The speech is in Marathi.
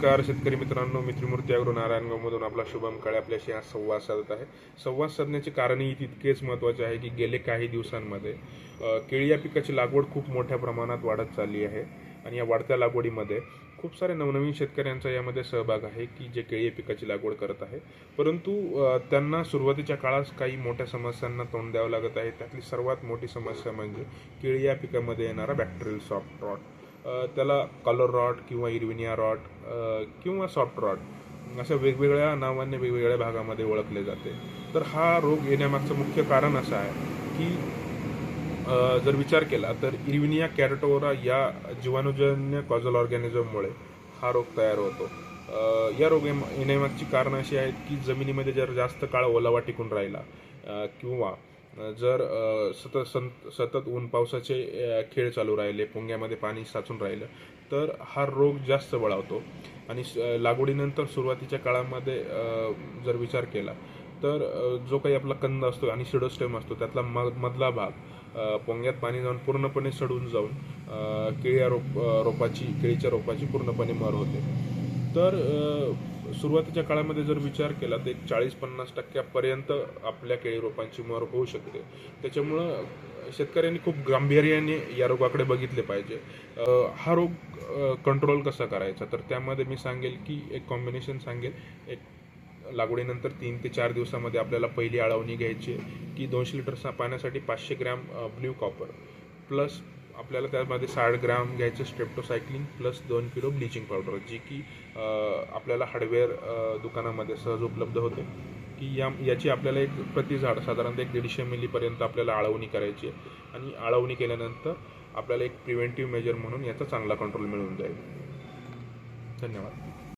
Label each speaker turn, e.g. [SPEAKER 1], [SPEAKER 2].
[SPEAKER 1] नमस्कार शेतकरी मित्रांनो मी त्रिमूर्ती अग्रो नारायणगावमधून आपला शुभम काळे आपल्याशी आज संवाद साधत आहे. संवाद साधण्याचे कारणही तितकेच महत्त्वाचे आहे की गेले काही दिवसांमध्ये केळी या पिकाची लागवड खूप मोठ्या प्रमाणात वाढत चालली आहे आणि या वाढत्या लागवडीमध्ये खूप सारे नवनवीन शेतकऱ्यांचा यामध्ये सहभाग आहे की जे केळी या पिकाची लागवड करत आहे. परंतु त्यांना सुरुवातीच्या काळात काही मोठ्या समस्यांना तोंड द्यावं लागत आहे. त्यातली सर्वात मोठी समस्या म्हणजे केळी या पिकामध्ये येणारा बॅक्टेरियल सॉफ्ट रॉट त्याला कलर रॉट किंवा इरविनिया रॉट किंवा सॉफ्ट रॉट अशा वेगवेगळ्या नावाने वेगवेगळ्या भागामध्ये ओळखले जाते. तर हा रोग येण्यामागचं मुख्य कारण असं आहे की जर विचार केला तर इरविनिया कॅरेटोरा या जीवाणूजन्य कॉझल ऑर्गॅनिझममुळे हा रोग तयार होतो. या रोग येण्यामागची कारणं अशी आहेत की जमिनीमध्ये जर जास्त काळ ओलावा टिकून राहिला किंवा जर सतत संत सतत ऊन पावसाचे खेळ चालू राहिले पोंग्यामध्ये पाणी साचून राहिलं तर हा रोग जास्त बळावतो आणि स- लागवडीनंतर सुरुवातीच्या काळामध्ये जर विचार केला तर जो काही आपला कंद असतो आणि सिडोस्टेम असतो त्यातला म मधला भाग पोंग्यात पाणी जाऊन पूर्णपणे सडून जाऊन केळी या रोप रोपाची केळीच्या रोपाची पूर्णपणे मर होते. तर सुरुवातीच्या काळामध्ये जर विचार केला तर एक चाळीस पन्नास टक्क्यापर्यंत आपल्या केळी रोपांची मर होऊ शकते. त्याच्यामुळं शेतकऱ्यांनी खूप गांभीर्याने या रोगाकडे बघितले पाहिजे. हा रोग कंट्रोल कसा करायचा? तर त्यामध्ये मी सांगेल की एक कॉम्बिनेशन सांगेल. एक लागवडीनंतर तीन ते चार दिवसामध्ये आपल्याला पहिली आळवणी घ्यायची की दोनशे लिटर सा पाण्यासाठी पाचशे ग्रॅम ब्ल्यू कॉपर. प्लस आपल्याला त्यामध्ये साठ ग्राम घ्यायचं स्ट्रेप्टोसायक्लिन प्लस दोन किलो ब्लिचिंग पावडर जी की आपल्याला हार्डवेअर दुकानामध्ये सहज उपलब्ध होते. की या याची आपल्याला एक प्रति झाड साधारणतः एक दीडशे मिलीपर्यंत आपल्याला आळवणी करायची आहे. आणि आळवणी केल्यानंतर आपल्याला एक प्रिव्हेंटिव्ह मेजर म्हणून याचा चांगला कंट्रोल मिळून जाईल. धन्यवाद.